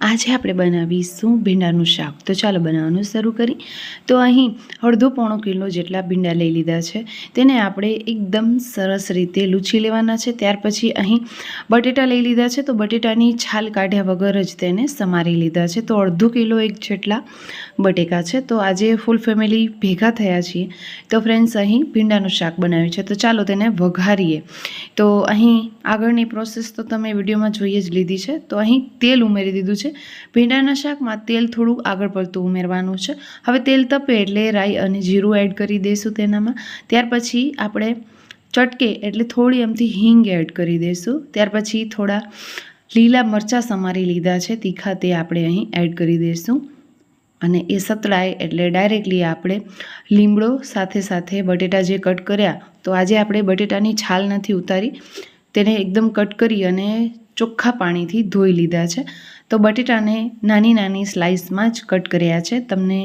આજે આપણે બનાવીશું ભીંડાનું શાક. તો ચાલો બનાવવાનું શરૂ કરી. તો અહીં અડધો પોણો કિલો જેટલા ભીંડા લઈ લીધા છે. તેને આપણે એકદમ સરસ રીતે લૂછી લેવાના છે. ત્યાર પછી અહીં બટેટા લઈ લીધા છે. તો બટેટાની છાલ કાઢ્યા વગર જ તેને સમારી લીધા છે. તો અડધો કિલો એક જેટલા બટેકા છે. તો આજે ફૂલ ફેમિલી ભેગા થયા છીએ. તો ફ્રેન્ડ્સ અહીં ભીંડાનું શાક બનાવ્યું છે. તો ચાલો તેને વઘારીએ. તો અહીં આગળની પ્રોસેસ તો તમે વિડીયોમાં જોઈ જ લીધી છે. તો અહીં તેલ ઉમેરી દીધું છે. ભીંડાના શાકમાં તેલ થોડું આગળ પડતું ઉમેરવાનું છે. હવે તેલ તપે એટલે રાઈ અને જીરું એડ કરી દઈશું તેનામાં. ત્યાર પછી આપણે ચટકે એટલે થોડી એમથી હિંગ એડ કરી દઈશું. ત્યાર પછી થોડા લીલા મરચાં સમારી લીધા છે. તીખા તે આપણે અહીં એડ કરી દઈશું. અને એ સતળાય એટલે ડાયરેક્ટલી આપણે લીમડો સાથે સાથે બટેટા જે કટ કર્યા, તો આજે આપણે બટેટાની છાલ નથી ઉતારી. તેને એકદમ કટ કરી અને ચોખ્ખા પાણીથી ધોઈ લીધા છે. તો બટેટાને નાની નાની સ્લાઇસમાં જ કટ કર્યા છે. તમને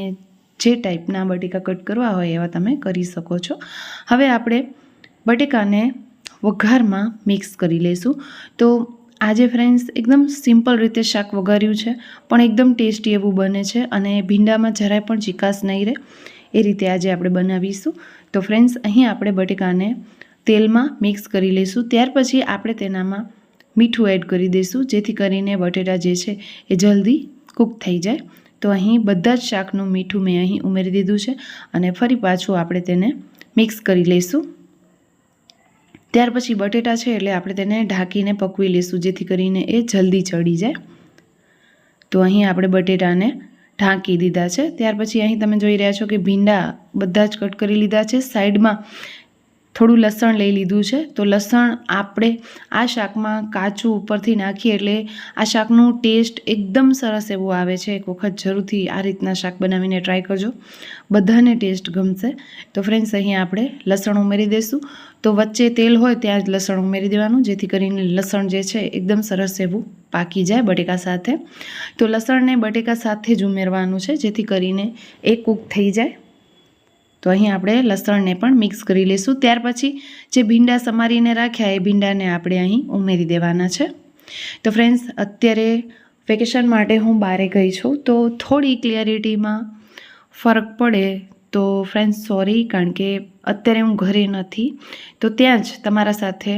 જે ટાઈપના બટેકા કટ કરવા હોય એવા તમે કરી શકો છો. હવે આપણે બટેકાને વઘારમાં મિક્સ કરી લઈશું. તો આજે ફ્રેન્ડ્સ એકદમ સિમ્પલ રીતે શાક વઘાર્યું છે, પણ એકદમ ટેસ્ટી એવું બને છે અને ભીંડામાં જરાય પણ ચિકાસ નહીં રહે. એ રીતે આજે આપણે બનાવીશું. તો ફ્રેન્ડ્સ, અહીં આપણે બટેકાને તેલમાં મિક્સ કરી લઈશું. ત્યાર પછી આપણે તેનામાં મીઠું એડ કરી દઈશું, જેથી કરીને બટેટા જે છે એ જલ્દી કૂક થઈ જાય. તો અહીં બધા જ શાકનું મીઠું મેં અહીં ઉમેરી દીધું છે અને ફરી પાછું આપણે તેને મિક્સ કરી લઈશું. ત્યાર પછી બટેટા છે એટલે આપણે તેને ઢાંકીને પકવી લઈશું, જેથી કરીને એ જલ્દી ચડી જાય. તો અહીં આપણે બટેટાને ઢાંકી દીધા છે. ત્યાર પછી અહીં તમે જોઈ રહ્યા છો કે ભીંડા બધા જ કટ કરી લીધા છે. સાઈડમાં થોડું લસણ લઈ લીધું છે. તો લસણ આપણે આ શાકમાં કાચું ઉપરથી નાખીએ એટલે આ શાકનું ટેસ્ટ એકદમ સરસ એવું આવે છે. એક વખત જરૂરથી આ રીતના શાક બનાવીને ટ્રાય કરજો. બધાને ટેસ્ટ ગમશે. તો ફ્રેન્ડ્સ અહીં આપણે લસણ ઉમેરી દઈશું. તો વચ્ચે તેલ હોય ત્યાં જ લસણ ઉમેરી દેવાનું, જેથી કરીને લસણ જે છે એકદમ સરસ એવું પાકી જાય બટેકા સાથે. તો લસણને બટેકા સાથે જ ઉમેરવાનું છે, જેથી કરીને એ કૂક થઈ જાય. તો અહીં આપણે લસણને પણ મિક્સ કરી લઈશું ત્યાર પછી જે ભીંડા સમારીને રાખ્યા, એ ભીંડાને આપણે અહીં ઉમેરી દેવાના છે. તો ફ્રેન્ડ્સ અત્યારે વેકેશન માટે હું બહારે ગઈ છું, તો થોડી ક્લિયરિટીમાં ફરક પડે તો ફ્રેન્ડ્સ સોરી કારણ કે અત્યારે હું ઘરે નથી. તો ત્યાં જ તમારા સાથે,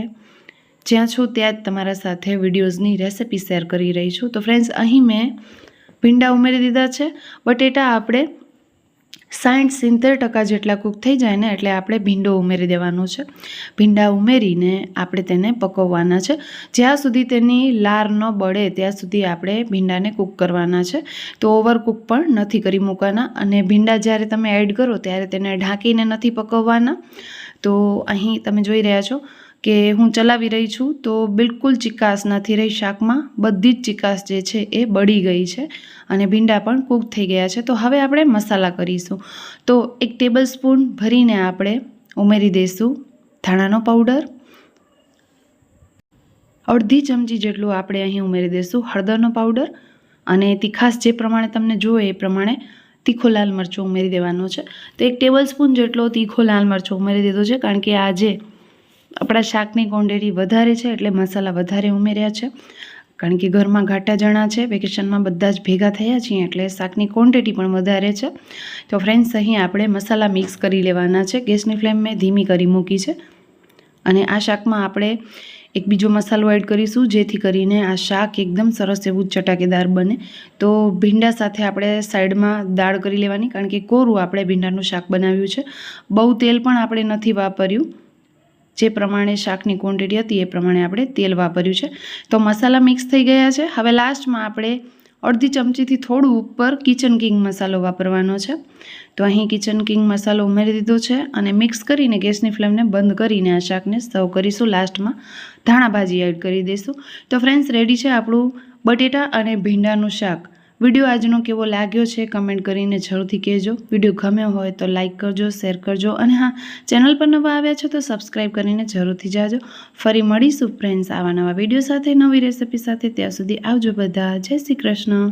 જ્યાં છું ત્યાં જ તમારા સાથે વિડીયોઝની રેસિપી શેર કરી રહી છું. તો ફ્રેન્ડ્સ અહીં મેં ભીંડા ઉમેરી દીધા છે. બટેટા આપણે સાઠ સિત્તેર ટકા જેટલા કૂક થઈ જાય ને એટલે આપણે ભીંડો ઉમેરી દેવાનો છે. ભીંડા ઉમેરીને આપણે તેને પકવવાના છે. જ્યાં સુધી તેની લાર ન બળે ત્યાં સુધી આપણે ભીંડાને કૂક કરવાના છે. તો ઓવર કૂક પણ નથી કરી મૂકવાના અને ભીંડા જ્યારે તમે એડ કરો ત્યારે તેને ઢાંકીને નથી પકવવાના. તો અહીં તમે જોઈ રહ્યા છો કે હું ચલાવી રહી છું, તો બિલકુલ ચિકાસ નથી રહી શાકમાં. બધી જ ચિકાસ જે છે એ બળી ગઈ છે અને ભીંડા પણ કૂક થઈ ગયા છે. તો હવે આપણે મસાલા કરીશું. તો એક ટેબલ સ્પૂન ભરીને આપણે ઉમેરી દઈશું ધાણાનો પાવડર. અડધી ચમચી જેટલું આપણે અહીં ઉમેરી દઈશું હળદરનો પાવડર. અને તીખાસ જે પ્રમાણે તમને જોઈએ એ પ્રમાણે તીખો લાલ મરચું ઉમેરી દેવાનો છે. તો એક ટેબલ સ્પૂન જેટલો તીખો લાલ મરચું ઉમેરી દીધો છે, કારણ કે આજે આપણા શાકની ક્વોન્ટિટી વધારે છે એટલે મસાલા વધારે ઉમેર્યા છે. કારણ કે ઘરમાં ઘાટા જણા છે, વેકેશનમાં બધા જ ભેગા થયા છીએ એટલે શાકની ક્વોન્ટિટી પણ વધારે છે. તો ફ્રેન્ડ્સ અહીં આપણે મસાલા મિક્સ કરી લેવાના છે. ગેસની ફ્લેમ મેં ધીમી કરી મૂકી છે. અને આ શાકમાં આપણે એક બીજો મસાલો એડ કરીશું, જેથી કરીને આ શાક એકદમ સરસ એવું ચટાકેદાર બને. તો ભીંડા સાથે આપણે સાઈડમાં દાળ કરી લેવાની, કારણ કે કોરું આપણે ભીંડાનું શાક બનાવ્યું છે. બહુ તેલ પણ આપણે નથી વાપર્યું. જે પ્રમાણે શાકની ક્વોન્ટિટી હતી એ પ્રમાણે આપણે તેલ વાપર્યું છે. તો મસાલા મિક્સ થઈ ગયા છે. હવે લાસ્ટમાં આપણે અડધી ચમચીથી થોડું ઉપર કિચન કિંગ મસાલો વાપરવાનો છે. તો અહીં કિચન કિંગ મસાલો ઉમેરી દીધો છે અને મિક્સ કરીને ગેસની ફ્લેમને બંધ કરીને આ શાકને સર્વ કરીશું. લાસ્ટમાં ધાણા ભાજી એડ કરી દઈશું. તો ફ્રેન્ડ્સ રેડી છે આપણું બટેટા અને ભીંડાનું શાક. વીડિયો આજનો કેવો લાગ્યો છે કમેન્ટ કરીને જરૂરથી કહેજો. વીડિયો ગમ્યો હોય તો લાઇક કરજો, શેર કરજો અને હા, ચેનલ પર નવા આવ્યા છો તો સબસ્ક્રાઈબ કરીને જરૂરથી જાજો. ફરી મળીશું ફ્રેન્ડ્સ આવા નવા વીડિયો સાથે, નવી રેસિપી સાથે. ત્યાં સુધી આવજો બધા. જય શ્રી કૃષ્ણ.